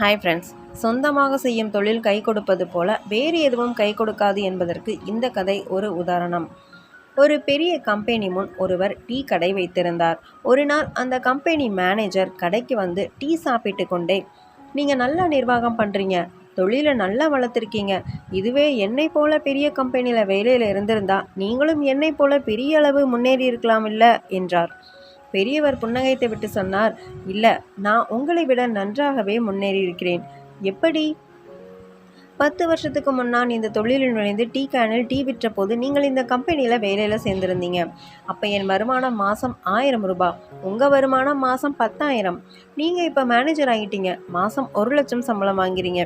Hi friends சொந்தமாக செய்யும் தொழில் கை கொடுப்பது போல வேறு எதுவும் கை கொடுக்காது என்பதற்கு இந்த கதை ஒரு உதாரணம். ஒரு பெரிய கம்பெனி முன் ஒருவர் டீ கடை வைத்திருந்தார். ஒரு நாள் அந்த கம்பெனி மேனேஜர் கடைக்கு வந்து டீ சாப்பிட்டு கொண்டே நீங்கள் நல்லா நிர்வாகம் பண்ணுறீங்க தொழிலை நல்லா வளர்த்துருக்கீங்க. இதுவே என்னை போல பெரிய கம்பெனியில் வேலையில் இருந்திருந்தா நீங்களும் என்னை போல பெரிய அளவு முன்னேறி இருக்கலாம் இல்லை? என்றார். பெரியவர் புன்னகைத்து விட்டு சொன்னார் இல்லை நான் உங்களை விட நன்றாகவே முன்னேறி இருக்கிறேன் எப்படி? பத்து வருஷத்துக்கு முன்னால் இந்த தொழிலில் நுழைந்து டீ கேனில் டீ விற்ற போது நீங்கள் இந்த கம்பெனியில் வேலையில் சேர்ந்துருந்தீங்க. அப்போ என் வருமானம் மாதம் ஆயிரம் ரூபாய் உங்கள் வருமானம் மாதம் பத்தாயிரம். நீங்கள் இப்போ மேனேஜர் ஆகிட்டீங்க மாதம் ஒரு லட்சம் சம்பளம் வாங்குறீங்க.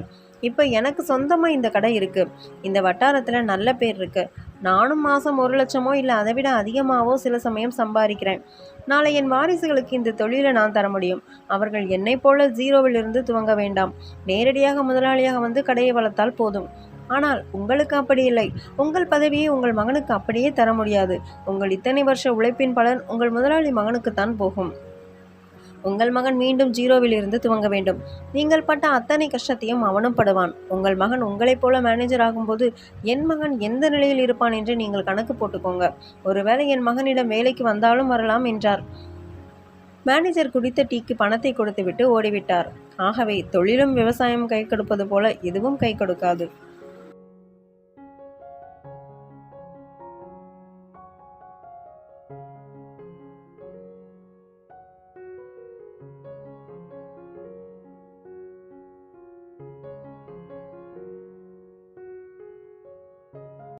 இப்போ எனக்கு சொந்தமாக இந்த கடை இருக்குது இந்த வட்டாரத்தில் நல்ல பேர் இருக்குது நானும் மாதம் ஒரு லட்சமோ இல்லை அதை விட அதிகமாகவோ சில சமயம் சம்பாதிக்கிறேன். நாளை என் வாரிசுகளுக்கு இந்த தொழிலை நான் தர முடியும். அவர்கள் என்னை போல ஜீரோவிலிருந்து துவங்க வேண்டாம். நேரடியாக முதலாளியாக வந்து கடையை வளர்த்தால் போதும். ஆனால் உங்களுக்கு அப்படி இல்லை. உங்கள் பதவியை உங்கள் மகனுக்கு அப்படியே தர முடியாது. உங்கள் இத்தனை வருஷ உழைப்பின் பலன் உங்கள் முதலாளி மகனுக்குத்தான் போகும். உங்கள் மகன் மீண்டும் ஜீரோவில் இருந்து துவங்க வேண்டும். நீங்கள் பட்ட அத்தனை கஷ்டத்தையும் அவனும் படுவான். உங்கள் மகன் உங்களைப் போல மேனேஜர் ஆகும்போது என் மகன் எந்த நிலையில் இருப்பான்? என்று நீங்கள் கணக்கு போட்டுக்கோங்க. ஒருவேளை என் மகனிடம் வேலைக்கு வந்தாலும் வரலாம் என்றார். மேனேஜர் குடித்த டீக்கு பணத்தை கொடுத்துவிட்டு ஓடிவிட்டார். ஆகவே தொழிலும் விவசாயம் கை கொடுப்பது போல எதுவும் கை கொடுக்காது.